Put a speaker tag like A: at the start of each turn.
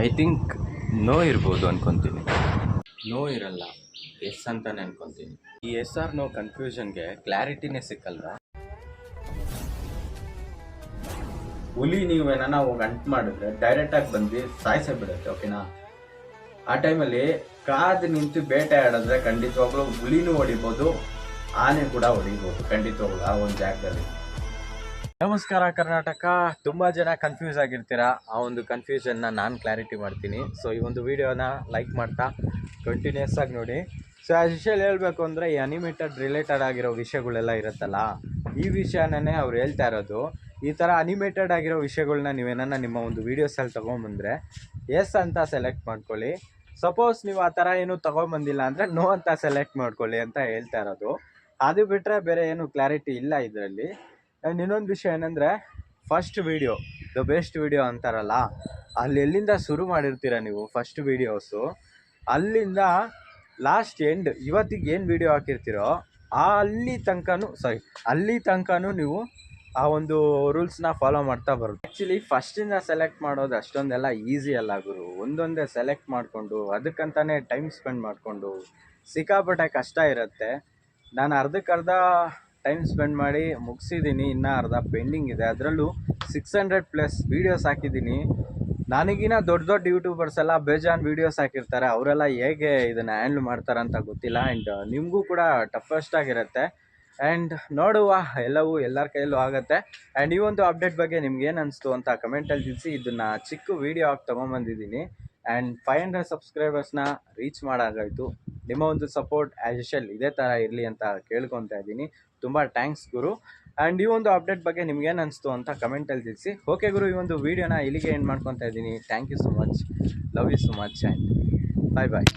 A: I think no ಇರ್ಬೋದು ಅನ್ಕೊತೀನಿ. No ಇರಲ್ಲ. ಎಸ್ ಅಂತಾನೆ ಅನ್ಕೊತೀನಿ. ಈ ಎಸ್ ಆರ್ ನೋ ಕನ್ಫ್ಯೂಷನ್ಗೆ ಕ್ಲಾರಿಟಿನೇ ಸಿಕ್ಕಲ್ವಾ?
B: ಹುಲಿ ನೀವು ಏನನ ಹೋಗಿ ಅಂಟ್ ಮಾಡಿದ್ರೆ ಡೈರೆಕ್ಟ್ ಆಗಿ ಬಂದು ಸಾಯಿಸೇ ಬಿಡುತ್ತೆ ಓಕೆನಾ ಆ ಟೈಮಲ್ಲಿ ಕಾದು ನಿಂತು ಬೇಟೆ ಆಡಿದ್ರೆ ಖಂಡಿತವಾಗ್ಲೂ ಹುಲಿನೂ ಹೊಡಿಬೋದು ಆನೆ ಕೂಡ ಹೊಡಿಬೋದು ಖಂಡಿತವಾಗ್ಲೂ ಆ ಒಂದು ಜಾಗದಲ್ಲಿ.
A: ನಮಸ್ಕಾರ ಕರ್ನಾಟಕ. ತುಂಬ ಜನ ಕನ್ಫ್ಯೂಸ್ ಆಗಿರ್ತೀರಾ? ಆ ಒಂದು ಕನ್ಫ್ಯೂಷನ್ನ ನಾನು ಕ್ಲಾರಿಟಿ ಮಾಡ್ತೀನಿ. ಸೊ ಈ ಒಂದು ವಿಡಿಯೋನ ಲೈಕ್ ಮಾಡ್ತಾ ಕಂಟಿನ್ಯೂಸ್ ಆಗಿ ನೋಡಿ. ಸೊ ಆಸ್ ಯೂಶಲ್ ಹೇಳಬೇಕು ಅಂದರೆ, ಈ ಅನಿಮೇಟೆಡ್ ರಿಲೇಟೆಡ್ ಆಗಿರೋ ವಿಷಯಗಳೆಲ್ಲ ಇರುತ್ತಲ್ಲ, ಈ ವಿಷಯನೇ ಅವ್ರು ಹೇಳ್ತಾ ಇರೋದು. ಈ ಥರ ಅನಿಮೇಟೆಡ್ ಆಗಿರೋ ವಿಷಯಗಳನ್ನ ನೀವೇನ ನಿಮ್ಮ ಒಂದು ವೀಡಿಯೋಸಲ್ಲಿ ತೊಗೊಂಬಂದರೆ ಎಸ್ ಅಂತ ಸೆಲೆಕ್ಟ್ ಮಾಡ್ಕೊಳ್ಳಿ. ಸಪೋಸ್ ನೀವು ಆ ಥರ ಏನು ತೊಗೊಂಬಂದಿಲ್ಲ ಅಂದರೆ ನೋ ಅಂತ ಸೆಲೆಕ್ಟ್ ಮಾಡ್ಕೊಳ್ಳಿ ಅಂತ ಹೇಳ್ತಾ ಇರೋದು. ಅದು ಬಿಟ್ಟರೆ ಬೇರೆ ಏನು ಕ್ಲಾರಿಟಿ ಇಲ್ಲ ಇದರಲ್ಲಿ. ಆ್ಯಂಡ್ ಇನ್ನೊಂದು ವಿಷಯ ಏನಂದರೆ first video the best video ಅಂತಾರಲ್ಲ, ಅಲ್ಲಿ ಎಲ್ಲಿಂದ ಶುರು ಮಾಡಿರ್ತೀರ ನೀವು ಫಸ್ಟ್ ವೀಡಿಯೋಸು ಅಲ್ಲಿಂದ ಲಾಸ್ಟ್ ಎಂಡ್ ಇವತ್ತಿಗೆ ಏನು ವೀಡಿಯೋ ಹಾಕಿರ್ತೀರೋ ಆ ಅಲ್ಲಿ ತನಕನೂ ಸಾರಿ ಅಲ್ಲಿ ತನಕನೂ ನೀವು ಆ ಒಂದು ರೂಲ್ಸ್ನ ಫಾಲೋ ಮಾಡ್ತಾ ಬರೋದು. ಆ್ಯಕ್ಚುಲಿ ಫಸ್ಟಿಂದ ಸೆಲೆಕ್ಟ್ ಮಾಡೋದು ಅಷ್ಟೊಂದೆಲ್ಲ ಈಸಿ ಅಲ್ಲ ಗುರು. ಒಂದೊಂದೇ ಸೆಲೆಕ್ಟ್ ಮಾಡಿಕೊಂಡು ಅದಕ್ಕಂತಲೇ ಟೈಮ್ ಸ್ಪೆಂಡ್ ಮಾಡಿಕೊಂಡು, ಸಿಕ್ಕಾಪಟ್ಟೆ ಕಷ್ಟ ಇರುತ್ತೆ. ನಾನು ಅರ್ಧಕ್ಕರ್ಧ ಟೈಮ್ ಸ್ಪೆಂಡ್ ಮಾಡಿ ಮುಗಿಸಿದ್ದೀನಿ ಇನ್ನೂ ಅರ್ಧ ಪೆಂಡಿಂಗ್ ಇದೆ. ಅದರಲ್ಲೂ ಸಿಕ್ಸ್ ಹಂಡ್ರೆಡ್ ಪ್ಲಸ್ ವೀಡಿಯೋಸ್ ಹಾಕಿದ್ದೀನಿ ನನಗಿನ್ನ ದೊಡ್ಡ ದೊಡ್ಡ ಯೂಟ್ಯೂಬರ್ಸ್ ಎಲ್ಲ ಬೇಜಾನ್ ವೀಡಿಯೋಸ್ ಹಾಕಿರ್ತಾರೆ. ಅವರೆಲ್ಲ ಹೇಗೆ ಇದನ್ನು ಹ್ಯಾಂಡ್ಲ್ ಮಾಡ್ತಾರೆ ಅಂತ ಗೊತ್ತಿಲ್ಲ. ಆ್ಯಂಡ್ ನಿಮಗೂ ಕೂಡ ಟಫೆಸ್ಟ್ ಆಗಿರುತ್ತೆ. ಆ್ಯಂಡ್ ನೋಡುವ. ಎಲ್ಲವೂ ಎಲ್ಲರ ಕೈಯಲ್ಲೂ ಆಗುತ್ತೆ. ಆ್ಯಂಡ್ ಈ ಒಂದು ಅಪ್ಡೇಟ್ ಬಗ್ಗೆ ನಿಮ್ಗೆ ಏನು ಅನಿಸ್ತು ಅಂತ ಕಮೆಂಟಲ್ಲಿ ತಿಳಿಸಿ. ಇದನ್ನು ಚಿಕ್ಕ ವೀಡಿಯೋ ಆಗಿ ತೊಗೊಂಬಂದಿದ್ದೀನಿ ಆ್ಯಂಡ್ ಫೈವ್ ಹಂಡ್ರೆಡ್ ಸಬ್ಸ್ಕ್ರೈಬರ್ಸ್ನ ರೀಚ್ ಮಾಡಾಗಾಯಿತು ನಿಮ್ಮ ಒಂದು ಸಪೋರ್ಟ್ ಆ್ಯಸ್ ಯೂಶಲ್ ಇದೇ ಥರ ಇರಲಿ ಅಂತ ಕೇಳ್ಕೊತಾ ಇದ್ದೀನಿ. ತುಂಬ ಥ್ಯಾಂಕ್ಸ್ ಗುರು. ಆ್ಯಂಡ್ ಈ ಒಂದು ಅಪ್ಡೇಟ್ ಬಗ್ಗೆ ನಿಮ್ಗೇನು ಅನಿಸ್ತು ಅಂತ ಕಮೆಂಟಲ್ಲಿ ತಿಳಿಸಿ. ಓಕೆ ಗುರು, ಈ ಒಂದು ವೀಡಿಯೋನ ಇಲ್ಲಿಗೆ ಎಂಡ್ ಮಾಡ್ಕೊತಾ ಇದ್ದೀನಿ. Thank you so much love you so much and bye bye